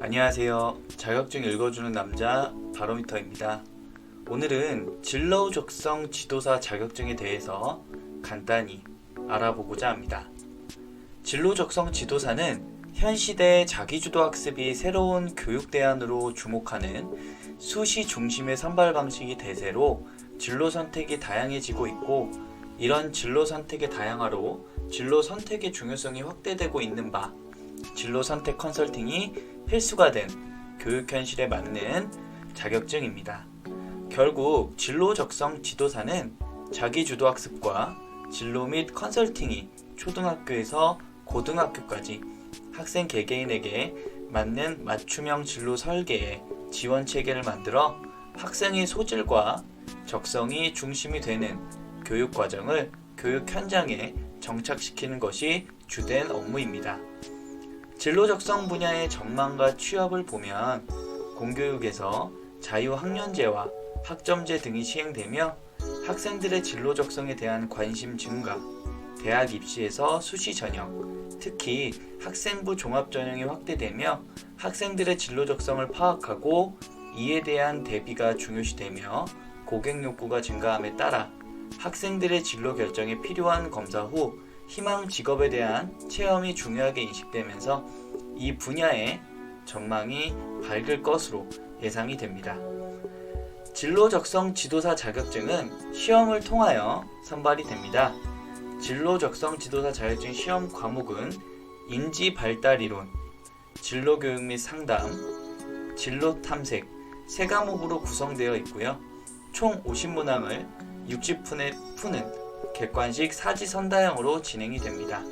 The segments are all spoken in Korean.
안녕하세요. 자격증 읽어주는 남자 바로미터입니다. 오늘은 진로 적성 지도사 자격증에 대해서 간단히 알아보고자 합니다. 진로 적성 지도사는 현 시대 자기주도 학습이 새로운 교육 대안으로 주목하는 수시 중심의 선발 방식이 대세로 진로 선택이 다양해지고 있고 이런 진로 선택의 다양화로 진로 선택의 중요성이 확대되고 있는 바 진로 선택 컨설팅이 필수가 된 교육 현실에 맞는 자격증입니다. 결국 진로 적성 지도사는 자기 주도 학습과 진로 및 컨설팅이 초등학교에서 고등학교까지 학생 개개인에게 맞는 맞춤형 진로 설계에 지원 체계를 만들어 학생의 소질과 적성이 중심이 되는 교육 과정을 교육 현장에 정착시키는 것이 주된 업무입니다. 진로 적성 분야의 전망과 취업을 보면 공교육에서 자유학년제와 학점제 등이 시행되며 학생들의 진로 적성에 대한 관심 증가, 대학 입시에서 수시 전형, 특히 학생부 종합 전형이 확대되며 학생들의 진로 적성을 파악하고 이에 대한 대비가 중요시되며 고객 욕구가 증가함에 따라 학생들의 진로 결정에 필요한 검사 후 희망 직업에 대한 체험이 중요하게 인식되면서 이 분야의 전망이 밝을 것으로 예상이 됩니다. 진로 적성 지도사 자격증은 시험을 통하여 선발이 됩니다. 진로 적성 지도사 자격증 시험 과목은 인지 발달 이론, 진로 교육 및 상담, 진로 탐색 세 과목으로 구성되어 있고요. 총 50문항을 60분에 푸는 객관식 사지선다형으로 진행이 됩니다.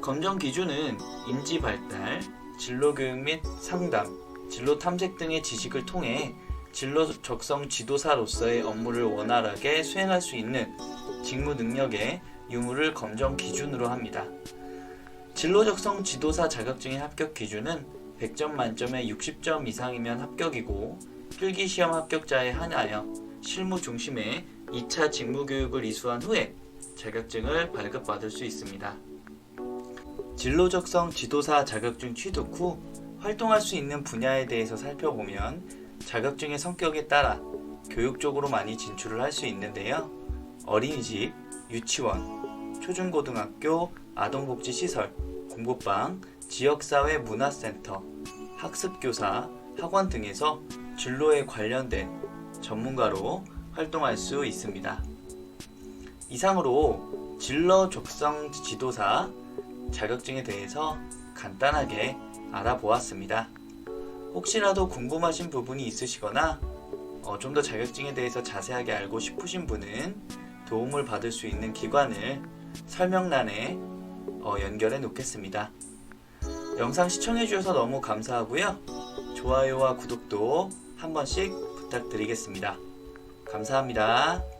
검정 기준은 인지 발달, 진로 교육 및 상담, 진로 탐색 등의 지식을 통해 진로 적성 지도사로서의 업무를 원활하게 수행할 수 있는 직무 능력의 유무를 검정 기준으로 합니다. 진로 적성 지도사 자격증의 합격 기준은 100점 만점에 60점 이상이면 합격이고 필기 시험 합격자에 한하여 실무 중심의 2차 직무 교육을 이수한 후에 자격증을 발급받을 수 있습니다. 진로 적성 지도사 자격증 취득 후 활동할 수 있는 분야에 대해서 살펴보면 자격증의 성격에 따라 교육 쪽으로 많이 진출을 할 수 있는데요. 어린이집, 유치원, 초중고등학교, 아동복지시설, 공부방, 지역사회 문화센터, 학습교사, 학원 등에서 진로에 관련된 전문가로 활동할 수 있습니다. 이상으로 진로 적성 지도사 자격증에 대해서 간단하게 알아보았습니다. 혹시라도 궁금하신 부분이 있으시거나 어, 좀 더 자격증에 대해서 자세하게 알고 싶으신 분은 도움을 받을 수 있는 기관을 설명란에 어, 연결해 놓겠습니다. 영상 시청해 주셔서 너무 감사하고요. 좋아요와 구독도 한 번씩 부탁드리겠습니다. 감사합니다.